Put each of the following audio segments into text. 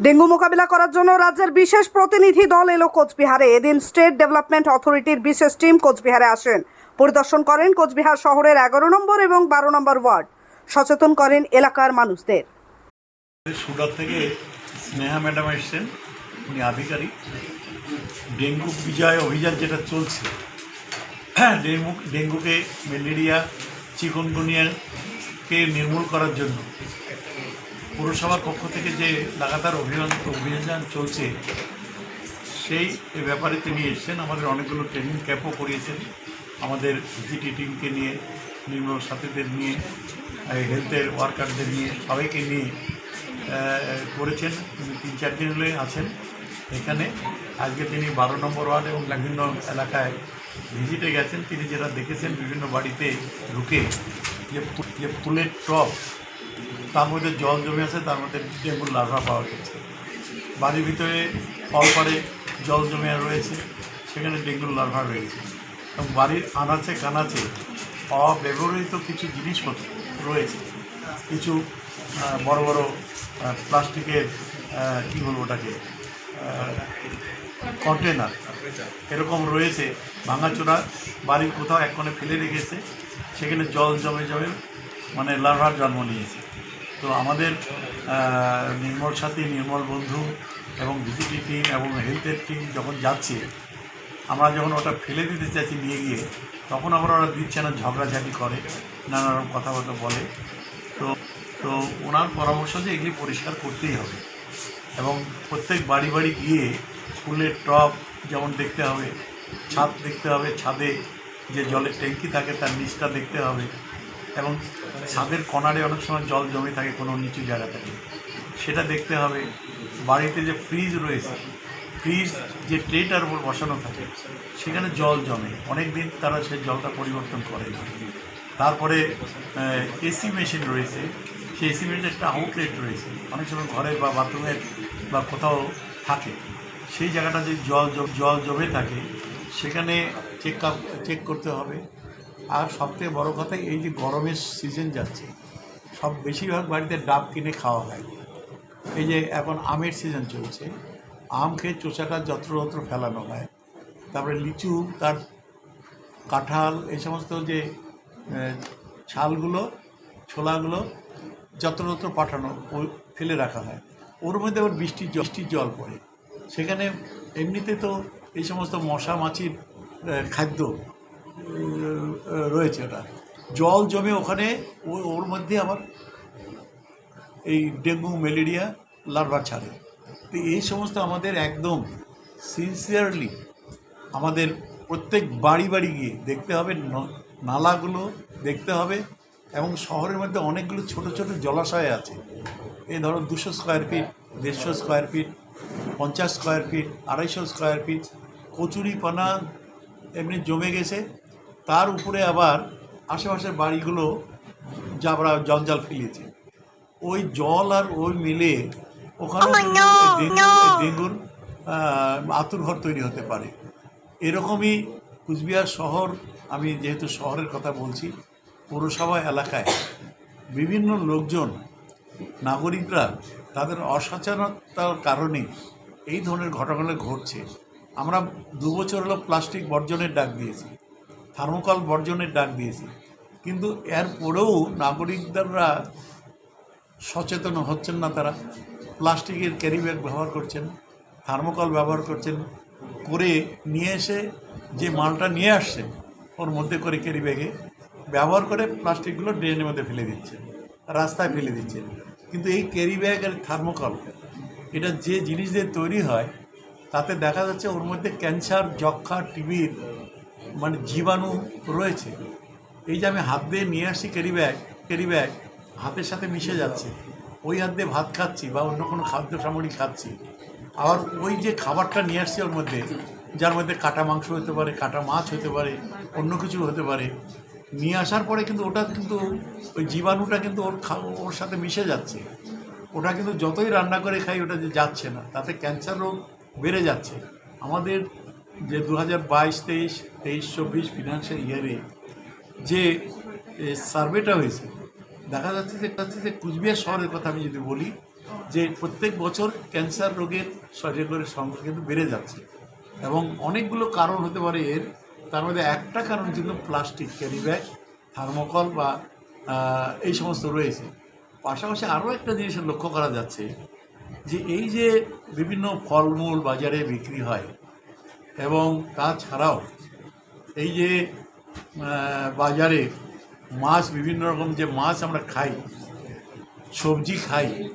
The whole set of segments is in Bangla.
ডেঙ্গু মোকাবিলা করার জন্য রাজ্যের বিশেষ প্রতিনিধি দল এলো কোচবিহারে। এদিন স্টেট ডেভেলপমেন্ট অথরিটির বিশেষ টিম কোচবিহারে আসেন। পরিদর্শন করেন কোচবিহার শহরের এগারো নম্বর এবং বারো নম্বর ওয়ার্ড। সচেতন করেন এলাকার মানুষদের। সুরাট থেকে স্নেহা ম্যাডাম এসছেন। উনি আধিকারিক। ডেঙ্গু বিজয় অভিযান যেটা চলছে হ্যাঁ ডেঙ্গু, ডেঙ্গুকে ম্যালেরিয়া, চিকনগুনিয়াকে নির্মূল করার জন্য পুরসভার পক্ষ থেকে যে লাগাতার অভিযান অভিযান চলছে, সেই ব্যাপারে তিনি এসছেন। আমাদের অনেকগুলো ট্রেনিং ক্যাম্পও করিয়েছেন। আমাদের ভিজিটি টিমকে নিয়ে নিম্ন সাথীদের নিয়ে হেলথের ওয়ার্কারদের নিয়ে, সবাইকে নিয়ে করেছেন। তিনি তিন, চার দিন হলে আছেন এখানে। আজকে তিনি বারো নম্বর ওয়ার্ড এবং বিভিন্ন এলাকায় ভিজিটে গেছেন। তিনি যেটা দেখেছেন, বিভিন্ন বাড়িতে ঢুকে যে ফুলের টপ তার মধ্যে জল জমে আছে, তার মধ্যে ডেঙ্গুর লার্ভা পাওয়া গেছে। বাড়ির ভিতরে কলপারে জল জমে রয়েছে, সেখানে ডেঙ্গুর লার্ভা রয়েছে। এবং বাড়ির আনাচে কানাচে অব্যবহৃত কিছু জিনিসপত্র রয়েছে। কিছু বড় বড় প্লাস্টিকের কী বলব ওটাকে কন্টেনার এরকম রয়েছে। ভাঙাচোরা বাড়ির কোথাও এক কোণে ফেলে রেখেছে, সেখানে জল জমে জমে মানে লার্ভার জন্ম নিয়েছে। তো আমাদের নির্মল সাথী, নির্মল বন্ধু এবং ভিজিটি টিম এবং হেলথের টিম যখন যাচ্ছে, আমরা যখন ওটা ফেলে দিতে চাইছি নিয়ে গিয়ে, তখন আমরা ওরা দিচ্ছে না, ঝগড়াঝাটি করে, নানা রকম কথাবার্তা বলে। তো তো ওনার পরামর্শ যে এগুলি পরিষ্কার করতেই হবে এবং প্রত্যেক বাড়ি বাড়ি গিয়ে ফুলের টব যেমন দেখতে হবে, ছাদ দেখতে হবে, ছাদে যে জলের ট্যাঙ্কি থাকে তার নিচটা দেখতে হবে এবং ছাদের কনারে অনেক সময় জল জমে থাকে কোনো নিচু জায়গা থেকে সেটা দেখতে হবে। বাড়িতে যে ফ্রিজ রয়েছে, ফ্রিজ যে ট্রেটার উপর বসানো থাকে, সেখানে জল জমে। অনেক দিন তারা সেই জলটা পরিবর্তন করে না। তারপরে এসি মেশিন রয়েছে। সেই এসি মেশিনের একটা আউটলেট রয়েছে। অনেক সময় ঘরে বা বাথরুমের বা কোথাও থাকে। সেই জায়গাটা যে জল জল জমে থাকে, সেখানে চেক আপ চেক করতে হবে। আর সবথেকে বড় কথা এই যে গরমের সিজন যাচ্ছে, সব বেশিরভাগ বাড়িতে ডাব কিনে খাওয়া হয়। এই যে এখন আমের সিজন চলছে, আম খেয়ে চোষাটা যত্রযত্র ফেলানো হয়। তারপরে লিচু, তার কাঁঠাল, এই সমস্ত যে ছালগুলো ছোলাগুলো যত্রযত্র পাঠানো ফেলে রাখা হয়। ওর মধ্যে আবার বৃষ্টির বৃষ্টির জল পড়ে। সেখানে এমনিতে তো এই সমস্ত মশা মাছির খাদ্য রয়েছে ওটা। জল জমে ওখানে ওর মধ্যে আবার এই ডেঙ্গু, ম্যালেরিয়া, লার্ভা ছাড়ে। তো এই সমস্ত আমাদের একদম সিনসিয়ারলি আমাদের প্রত্যেক বাড়ি বাড়ি গিয়ে দেখতে হবে নালাগুলো দেখতে হবে এবং শহরের মধ্যে অনেকগুলো ছোট ছোট জলাশয় আছে। এই ধরো দুশো স্কোয়ার ফিট দেড়শো স্কোয়ার ফিট পঞ্চাশ স্কোয়ার ফিট আড়াইশো স্কোয়ার ফিট কচুরিপানা এমনি জমে গেছে। তার উপরে আবার আশেপাশের বাড়িগুলো জাবরা জঞ্জাল ফেলেছে। ওই জল আর ওই মিলে ওখানে ডেঙ্গু ডেঙ্গুর আহ, আতুরঘর তৈরি হতে পারে। এরকমই কুচবিহার শহর আমি যেহেতু শহরের কথা বলছি পৌরসভা এলাকায় বিভিন্ন লোকজন নাগরিকরা তাদের অসচেতনতার কারণে এই ধরনের ঘটনা ঘটছে। আমরা দু বছর হলো প্লাস্টিক বর্জনের ডাক দিয়েছি। থার্মোকল বর্জনের ডাক দিয়েছে। কিন্তু এরপরেও নাগরিকদেররা সচেতন হচ্ছেন না তারা। প্লাস্টিকের ক্যারি ব্যাগ ব্যবহার করছেন, থার্মোকল ব্যবহার করছেন, করে নিয়ে এসে যে মালটা নিয়ে আসছেন ওর মধ্যে করে ক্যারি ব্যাগে ব্যবহার করে প্লাস্টিকগুলো ড্রেনের মধ্যে ফেলে দিচ্ছে রাস্তায় ফেলে দিচ্ছে কিন্তু এই ক্যারি ব্যাগ আর থার্মোকল, এটা যে জিনিস দিয়ে তৈরি হয়, তাতে দেখা যাচ্ছে ওর মধ্যে ক্যান্সার যক্ষা টিবির মানে জীবাণু রয়েছে। এই যে আমি হাত দিয়ে নিয়ে আসছি ক্যারি ব্যাগ ক্যারি ব্যাগ হাতের সাথে মিশে যাচ্ছে। ওই হাত দিয়ে ভাত খাচ্ছি বা অন্য কোনো খাদ্য সামগ্রী খাচ্ছি। আবার ওই যে খাবারটা নিয়ে আসছি ওর মধ্যে, যার মধ্যে কাটা মাংস হতে পারে, কাটা মাছ হতে পারে, অন্য কিছু হতে পারে, নিয়ে আসার পরে কিন্তু ওটা কিন্তু ওই জীবাণুটা কিন্তু ওর ওর সাথে মিশে যাচ্ছে। ওটা কিন্তু যতই রান্না করে খাই, ওটা যে যাচ্ছে না। তাতে ক্যান্সার রোগ বেড়ে যাচ্ছে। আমাদের যে দু হাজার বাইশ, তেইশ তেইশ, চব্বিশ ফিনান্সিয়াল ইয়ারে যে সার্ভেটা হয়েছে, দেখা যাচ্ছে যে যাচ্ছে যে কুচবিহার শহরের কথা আমি যদি বলি, যে প্রত্যেক বছর ক্যান্সার রোগের শরীরের সংখ্যা কিন্তু বেড়ে যাচ্ছে। এবং অনেকগুলো কারণ হতে পারে এর, তার মধ্যে একটা কারণ কিন্তু প্লাস্টিক ক্যারি ব্যাগ থার্মোকল বা এই সমস্ত রয়েছে। পাশাপাশি আরও একটা জিনিস লক্ষ্য করা যাচ্ছে যে, এই যে বিভিন্ন ফলমূল বাজারে বিক্রি হয় এবং তাছাড়াও এই যে বাজারে মাছ বিভিন্ন রকম যে মাছ আমরা খাই সবজি খাই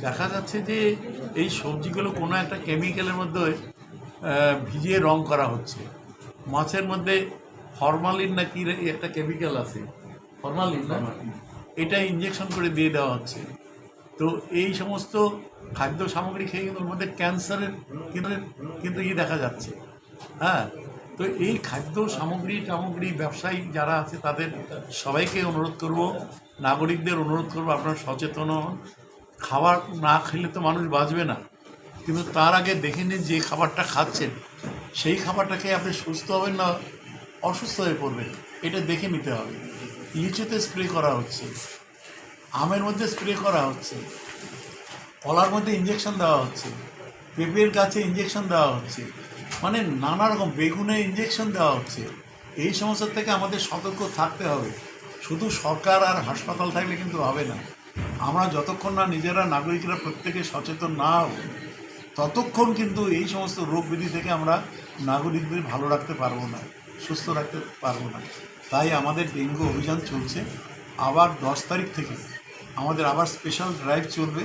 দেখা যাচ্ছে যে এই সবজিগুলো কোনো একটা কেমিক্যালের মধ্যে ভিজিয়ে রং করা হচ্ছে। মাছের মধ্যে ফরমালিন না কি রে- একটা কেমিক্যাল আছে। ফরমালিন না? এটা ইঞ্জেকশন করে দিয়ে দেওয়া হচ্ছে। তো এই সমস্ত খাদ্য সামগ্রী খেয়ে কিন্তু ওর মধ্যে ক্যান্সারের কিন্তু কিন্তু ই দেখা যাচ্ছে। হ্যাঁ তো এই খাদ্য সামগ্রী সামগ্রী ব্যবসায়ী যারা আছে, তাদের সবাইকে অনুরোধ করব, নাগরিকদের অনুরোধ করব, আপনারা সচেতন হন। খাবার না খেলে তো মানুষ বাঁচবে না। কিন্তু তার আগে দেখে নিন যে খাবারটা খাচ্ছেন, সেই খাবারটাকে আপনি সুস্থ হবেন না অসুস্থ হয়ে পড়বেন, এটা দেখে নিতে হবে। লিচুতে স্প্রে করা হচ্ছে, আমের মধ্যে স্প্রে করা হচ্ছে, কলার মধ্যে ইঞ্জেকশন দেওয়া হচ্ছে, পেঁপের গাছে ইঞ্জেকশন দেওয়া হচ্ছে। মানে নানা রকম বেগুনে ইঞ্জেকশন দেওয়া হচ্ছে। এই সমস্ত থেকে আমাদের সতর্ক থাকতে হবে। শুধু সরকার আর হাসপাতাল থাকলে কিন্তু হবে না। আমরা যতক্ষণ না নিজেরা নাগরিকরা প্রত্যেকে সচেতন না হব, ততক্ষণ কিন্তু এই সমস্ত রোগ ব্যাধি থেকে আমরা নাগরিকদের ভালো রাখতে পারব না, সুস্থ রাখতে পারব না। তাই আমাদের ডেঙ্গু অভিযান চলছে। আবার দশ তারিখ থেকে আমাদের আবার স্পেশাল ড্রাইভ চলবে।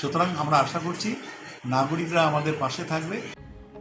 সুতরাং আমরা আশা করছি নাগরিকরা আমাদের পাশে থাকবে।